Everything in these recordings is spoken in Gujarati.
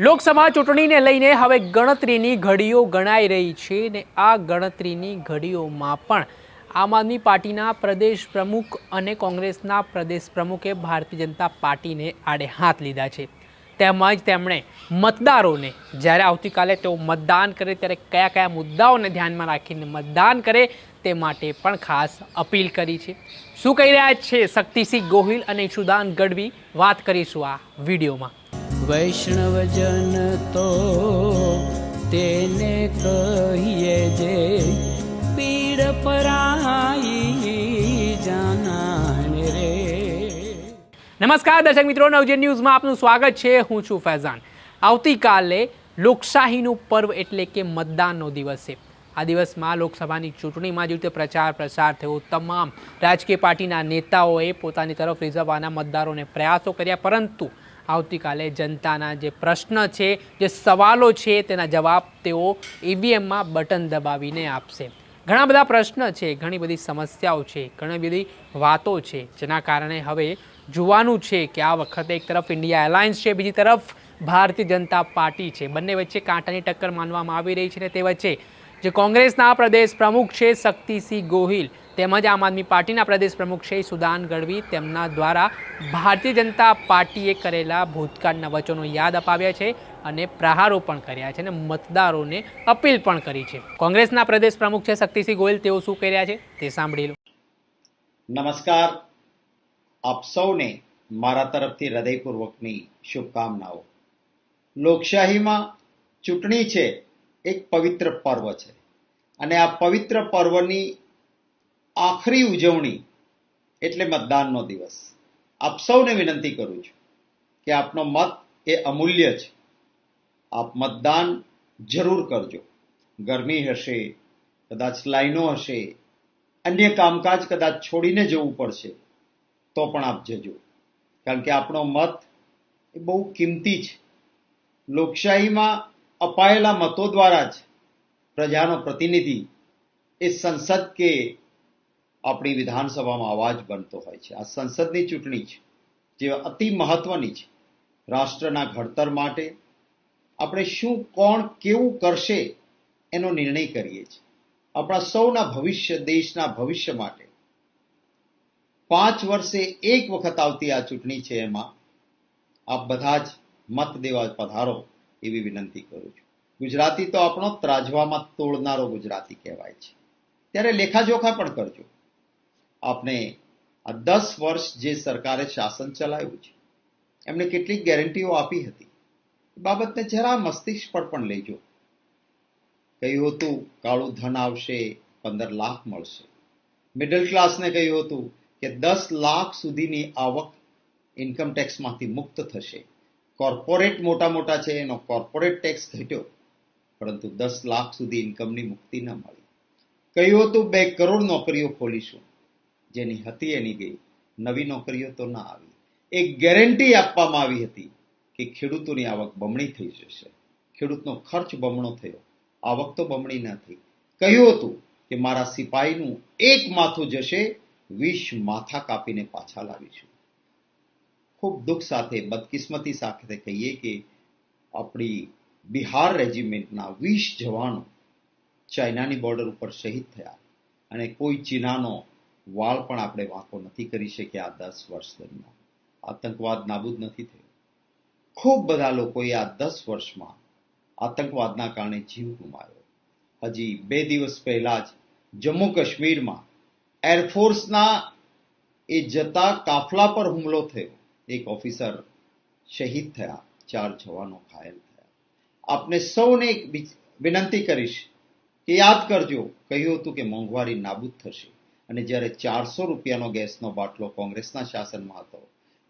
લોકસભા ચૂંટણીને લઈને હવે ગણતરીની ઘડીઓ ગણાઈ રહી છે ને આ ગણતરીની ઘડીઓમાં પણ આમ આદમી પાર્ટીના પ્રદેશ પ્રમુખ અને કોંગ્રેસના પ્રદેશ પ્રમુખે ભારતીય જનતા પાર્ટીને આડે હાથ લીધા છે. તેમજ તેમણે મતદારોને, જ્યારે આવતીકાલે તેઓ મતદાન કરે, ત્યારે કયા કયા મુદ્દાઓને ધ્યાનમાં રાખીને મતદાન કરે તે માટે પણ ખાસ અપીલ કરી છે. શું કહી રહ્યા છે શક્તિસિંહ ગોહિલ અને ઈશુદાન ગઢવી? વાત કરીશું આ વિડીયોમાં. વૈષ્ણવજન તો તેને કહીએ જે પીડ પરાઈ જાનાને રે. નમસ્કાર દર્શક મિત્રો નવજન ન્યૂઝમાં આપનું સ્વાગત છે. હું છું ફૈઝાન. આવતીકાલે લોકશાહીનું પર્વ એટલે કે મતદાનનો દિવસ છે. આ દિવસમાં લોકસભાની ચૂંટણીમાં જે રીતે પ્રચાર પ્રસાર થયો, તમામ રાજકીય પાર્ટીના નેતાઓએ પોતાની તરફ રીઝવવાના મતદારોને પ્રયાસો કર્યા, પરંતુ આવતીકાલે જનતાના જે પ્રશ્ન છે, જે સવાલો છે, તેના જવાબ તેઓ ઈવીએમમાં બટન દબાવીને આપશે. ઘણા બધા પ્રશ્ન છે, ઘણી બધી સમસ્યાઓ છે, ઘણી બધી વાતો છે, જેના કારણે હવે જોવાનું છે કે આ વખતે એક તરફ ઇન્ડિયા એલાયન્સ છે, બીજી તરફ ભારતીય જનતા પાર્ટી છે. બંને વચ્ચે કાંટાની ટક્કર માનવામાં આવી રહી છે ને તે વચ્ચે જે કોંગ્રેસના પ્રદેશ પ્રમુખ છે, શક્તિસિંહ ગોહિલ તેમજ આમ આદમી પાર્ટીના પ્રદેશ પ્રમુખ છે સુદાન ગઢવી તેમના દ્વારા ભારતીય જનતા પાર્ટીએ કરેલા ભૂતકાળના વચનો યાદ અપાવ્યા છે અને પ્રહારો પણ કર્યા છે અને મતદારોને અપીલ પણ કરી છે. કોંગ્રેસના પ્રદેશ પ્રમુખ છે શક્તિસિંહ ગોહિલ તેઓ શું કર્યા છે? તે સાંભળી લો. નમસ્કાર. આપ સૌને મારા તરફથી હૃદયપૂર્વકની શુભકામનાઓ. લોકશાહીમાં ચૂંટણી છે, એક પવિત્ર પર્વ છે. અને આ પવિત્ર પર્વની આખરી ઉજવણી એટલે મતદાનનો દિવસ. આપ સૌને વિનંતી કરું છું કે આપનો મત એ અમૂલ્ય છે. આપ મતદાન જરૂર કરજો. ગરમી હશે, કદાચ લાઈનો હશે, અન્ય કામકાજ કદાચ છોડીને જવું પડશે, તો પણ આપ જજો. કારણ કે આપણો મત એ બહુ કિંમતી છે. લોકશાહીમાં અપાયેલા મતો દ્વારા જ પ્રજાનો પ્રતિનિધિ એ સંસદ કે આપણી વિધાનસભામાં અવાજ બનતો હોય છે. આ સંસદની ચૂંટણી છે, જે અતિ મહત્વની છે. રાષ્ટ્રના ઘડતર માટે આપણે શું, કોણ, કેવું કરશે એનો નિર્ણય કરીએ છીએ. આપણા સૌના ભવિષ્ય, દેશના ભવિષ્ય માટે પાંચ વર્ષે એક વખત આવતી આ ચૂંટણી છે એમાં આપ બધા જ મત દેવા પધારો એવી વિનંતી કરું છું. ગુજરાતી તો આપણો ત્રાજવામાં તોડનારો ગુજરાતી કહેવાય છે. ત્યારે લેખાજોખા પણ કરજો. આપને આ દસ વર્ષ જે સરકારે શાસન ચલાવ્યું છે એમણે કેટલીક ગેરંટીઓ આપી હતી. એ બાબતને જરા મસ્તિષ્ક પર પણ લેજો. કહ્યું હતું, કાળું ધન આવશે, પંદર લાખ મળશે. મિડલ ક્લાસને કહ્યું હતું કે, દસ લાખ સુધીની આવક ઇન્કમ ટેક્સમાંથી મુક્ત થશે. કોર્પોરેટ મોટા મોટા છે, એનો કોર્પોરેટ ટેક્સ ઘટ્યો. પરંતુ દસ લાખ સુધી ઇન્કમની મુક્તિ ન મળી. કહ્યું હતું, બે કરોડ નોકરીઓ ખોલીશું. જેની હતી એની ગઈ. નવી નોકરીઓ તો ના આવી. એક ગેરંટી આપવામાં આવી હતી કે ખેડૂતોની આવક બમણી થઈ જશે. ખેડૂતનો ખર્ચ બમણો થયો. આવક તો બમણી ના થઈ. કહ્યું હતું કે મારા સિપાહીનું એક માથું જશે, વીસ માથા કાપીને પાછા લાવીશું. ખૂબ દુઃખ સાથે, બદકિસ્મતી સાથે કહીએ કે આપણી બિહાર રેજિમેન્ટના વીસ જવાનો ચાઇનાની બોર્ડર ઉપર શહીદ થયા અને કોઈ ચીનાનો વાળ પણ આપણે વાંકો નથી કરી શક્યા આ દસ વર્ષ દરમિયાન. આતંકવાદ નાબૂદ નથી થયો. ખૂબ બધા લોકોએ આ દસ વર્ષમાં આતંકવાદના કારણે જીવ ગુમાવ્યો. હજી બે દિવસ પહેલા જ જમ્મુ કાશ્મીરમાં એરફોર્સના એ જતા કાફલા પર હુમલો થયો. એક ઓફિસર શહીદ થયા. ચાર જવાનો ઘાયલ થયા. આપને સૌને વિનંતી કરીશ કે યાદ કરજો. કહ્યું હતું કે મોંઘવારી નાબૂદ થશે. અને જ્યારે ચારસો રૂપિયાનો ગેસનો બાટલો કોંગ્રેસના શાસનમાં હતો,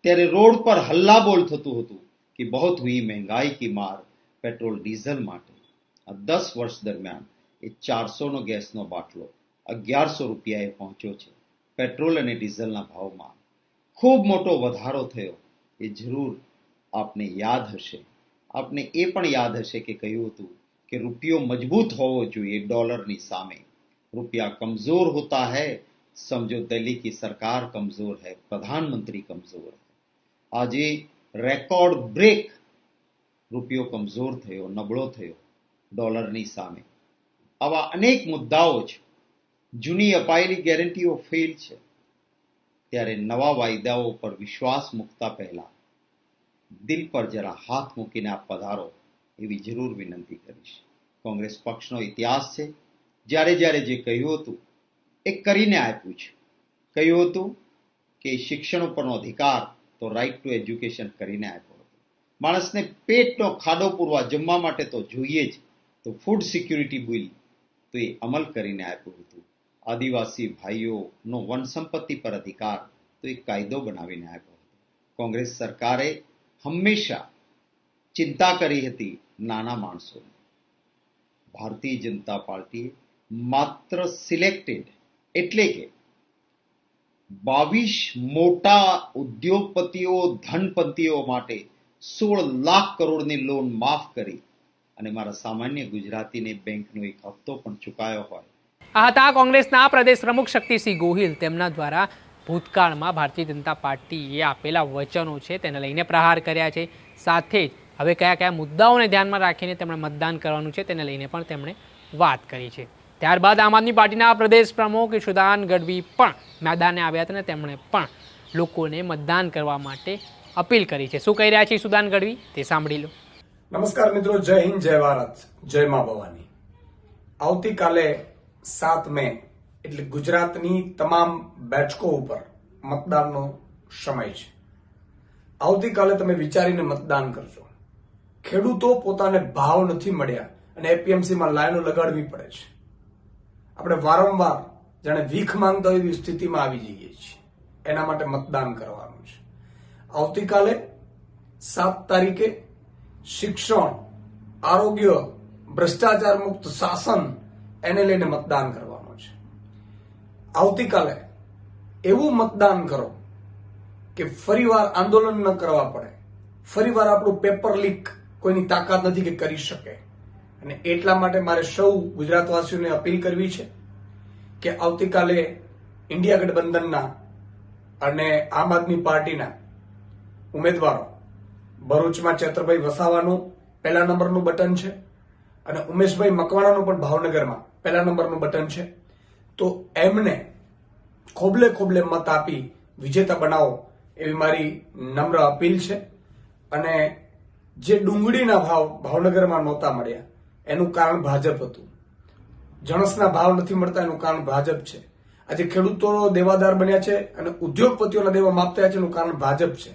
ત્યારે રોડ પર હલ્લા બોલ થતું હતું કે બહુત હુઈ મહેંગાઈ કી માર પેટ્રોલ ડીઝલ માટે. આ દસ વર્ષ દરમિયાન એ ચારસોનો ગેસનો બાટલો અગિયારસો રૂપિયાએ પહોંચ્યો છે. પેટ્રોલ અને ડીઝલના ભાવમાં ખૂબ મોટો વધારો થયો. એ જરૂર આપને યાદ હશે. આપને એ પણ યાદ હશે કે કહ્યું હતું કે રૂપિયો મજબૂત હોવો જોઈએ ડોલરની સામે. રૂપિયા કમજોર હોતા હૈ समझो दिल्ली की सरकार कमजोर है प्रधानमंत्री कमजोर है आज ये રેકોર્ડ બ્રેક રૂપિયો કમજોર થયો નબળો થયો ડોલરની સામે આવા અનેક મુદ્દાઓ છે જૂની અપાયેલી ગેરંટીઓ ફેલ છે ત્યારે નવા વાયદાઓ પર વિશ્વાસ મૂકતા પહેલા દિલ પર જરા હાથ મૂકીને આપ પધારો એવી જરૂર વિનંતી કરીશ કોંગ્રેસ પક્ષનો ઇતિહાસ છે જ્યારે જ્યારે જે કહ્યું હતું એ કરીને આપ્યું છે. કહ્યું હતું કે શિક્ષણ ઉપરનો અધિકાર તો રાઇટ ટુ એજ્યુકેશન કરીને આપ્યો હતો. માણસને પેટનો ખાડો પૂરવા જમવા માટે તો જોઈએ જ. તો ફૂડ સિક્યુરિટી બિલ તો એ અમલ કરીને આપ્યું હતું. આદિવાસી ભાઈઓનો વન સંપત્તિ પર અધિકાર તો એ કાયદો બનાવીને આપ્યો હતો. કોંગ્રેસ સરકારે હંમેશા ચિંતા કરી હતી નાના માણસોની. ભારતીય જનતા પાર્ટીએ માત્ર સિલેક્ટેડ એટલે કે બાવીસ મોટા ઉદ્યોગપતિઓ, ધનપતિઓ માટે સોળ લાખ કરોડની લોન માફ કરી અને મારા સામાન્ય ગુજરાતીને બેંકનો એક હપ્તો પણ ચૂકાયો હોય. આ હતા કોંગ્રેસના પ્રદેશ પ્રમુખ શક્તિસિંહ ગોહિલ. તેમના દ્વારા ભૂતકાળમાં ભારતીય જનતા પાર્ટીએ આપેલા વચનો છે, તેને લઈને પ્રહાર કર્યા છે. સાથે જ હવે કયા કયા મુદ્દાઓને ધ્યાનમાં રાખીને તેમણે મતદાન કરવાનું છે, તેને લઈને પણ તેમણે વાત કરી છે. ત્યારબાદ આમ આદમી પાર્ટીના પ્રદેશ પ્રમુખ ઈશુદાન ગઢવી પણ મેદાને આવ્યા હતા અને તેમણે પણ લોકોને મતદાન કરવા માટે અપીલ કરી છે. શું કહી રહ્યા છે ઈશુદાન ગઢવી? તે સાંભળી લો. નમસ્કાર મિત્રો, જય હિન્દ, જય ભારત, જય મા ભવાની. આવતીકાલે સાત મે, એટલે ગુજરાતની તમામ બેઠકો ઉપર મતદાનનો સમય છે. આવતીકાલે તમે વિચારીને મતદાન કરજો. ખેડૂતો પોતાને ભાવ નથી મળ્યા અને એપીએમસીમાં લાઈનો લગાડવી પડે છે. આપણે વારંવાર જાણે ભીખ માંગતા હોય એવી સ્થિતિમાં આવી જઈએ છીએ. એના માટે મતદાન કરવાનું છે. આવતીકાલે સાત તારીખે શિક્ષણ, આરોગ્ય, ભ્રષ્ટાચાર મુક્ત શાસન એને લઈને મતદાન કરવાનું છે. આવતીકાલે એવું મતદાન કરો કે ફરીવાર આંદોલન ન કરવા પડે. ફરીવાર આપણું પેપર લીક કોઈની તાકાત નથી કે કરી શકે. અને એટલા માટે મારે સૌ ગુજરાતવાસીઓને અપીલ કરવી છે કે આવતીકાલે ઇન્ડિયા ગઠબંધનના અને આમ આદમી પાર્ટીના ઉમેદવારો ભરૂચમાં ચેતરભાઈ વસાવાનું પહેલા નંબરનું બટન છે અને ઉમેશભાઈ મકવાણાનું પણ ભાવનગરમાં પહેલા નંબરનું બટન છે. તો એમને ખોબલે ખોબલે મત આપી વિજેતા બનાવો એવી મારી નમ્ર અપીલ છે. અને જે ડુંગળીના ભાવ ભાવનગરમાં નહોતા મળ્યા એનું કારણ ભાજપ હતું. જણસના ભાવ નથી મળતા, એનું કારણ ભાજપ છે. આજે ખેડૂતો દેવાદાર બન્યા છે અને ઉદ્યોગપતિઓના દેવા માપતા છે, એનું કારણ ભાજપ છે.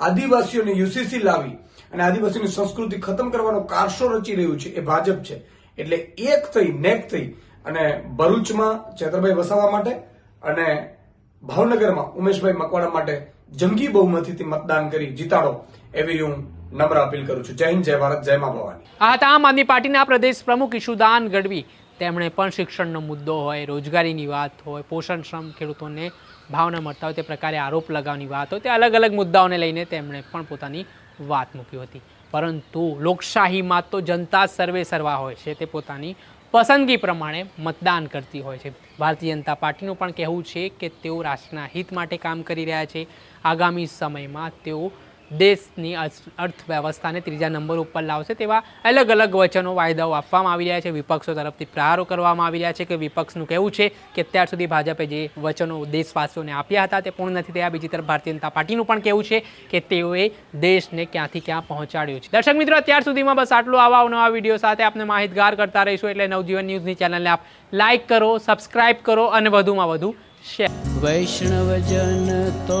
આદિવાસીઓને યુસીસી લાવી અને આદિવાસીની સંસ્કૃતિ ખતમ કરવાનો કારસો રચી રહ્યું છે, એ ભાજપ છે. એટલે એક થઈ, નેક થઈ અને ભરૂચમાં ચેતરભાઈ વસાવા માટે અને ભાવનગરમાં ઉમેશભાઈ મકવાણા માટે જંગી બહુમતીથી મતદાન કરી જીતાડો, એવી હું નમ્ર અપીલ કરું છું. જય હિન્દ, જય ભારત, જય મા ભવાની. આ હતા આમ આદમી પાર્ટીના પ્રદેશ પ્રમુખ ઈશુદાન ગઢવી. તેમણે પણ શિક્ષણનો મુદ્દો હોય, રોજગારીની વાત હોય, પોષણ શ્રમ ખેડૂતોને ભાવ ન મળતા હોય, તે પ્રકારે આરોપ લગાવવાની વાત હોય, તે અલગ અલગ મુદ્દાઓને લઈને તેમણે પણ પોતાની વાત મૂકી હતી. પરંતુ લોકશાહીમાં તો જનતા સર્વે સર્વા હોય છે, તે પોતાની પસંદગી પ્રમાણે મતદાન કરતી હોય છે. ભારતીય જનતા પાર્ટીનું પણ કહેવું છે કે તેઓ રાષ્ટ્રના હિત માટે કામ કરી રહ્યા છે. આગામી સમયમાં તેઓ દેશની અર્થવ્યવસ્થાને ત્રીજા નંબર ઉપર લાવશે તેવા અલગ અલગ વચનો, વાયદાઓ આપવામાં આવી રહ્યા છે. વિપક્ષો તરફથી પ્રહારો કરવામાં આવી રહ્યા છે કે વિપક્ષનું કહેવું છે કે અત્યાર સુધી ભાજપે જે વચનો દેશવાસીઓને આપ્યા હતા તે પૂર્ણ નથી થયા. બીજી તરફ ભારતીય જનતા પાર્ટીનું પણ કહેવું છે કે તેઓએ દેશને ક્યાંથી ક્યાં પહોંચાડ્યો છે. દર્શક મિત્રો, અત્યાર સુધીમાં બસ આટલું. આવા નવા વીડિયો સાથે આપને માહિતગાર કરતા રહીશું એટલે નવજીવન ન્યૂઝની ચેનલને આપ લાઇક કરો, સબસ્ક્રાઇબ કરો અને વધુમાં વધુ શેર વૈષ્ણવજન તો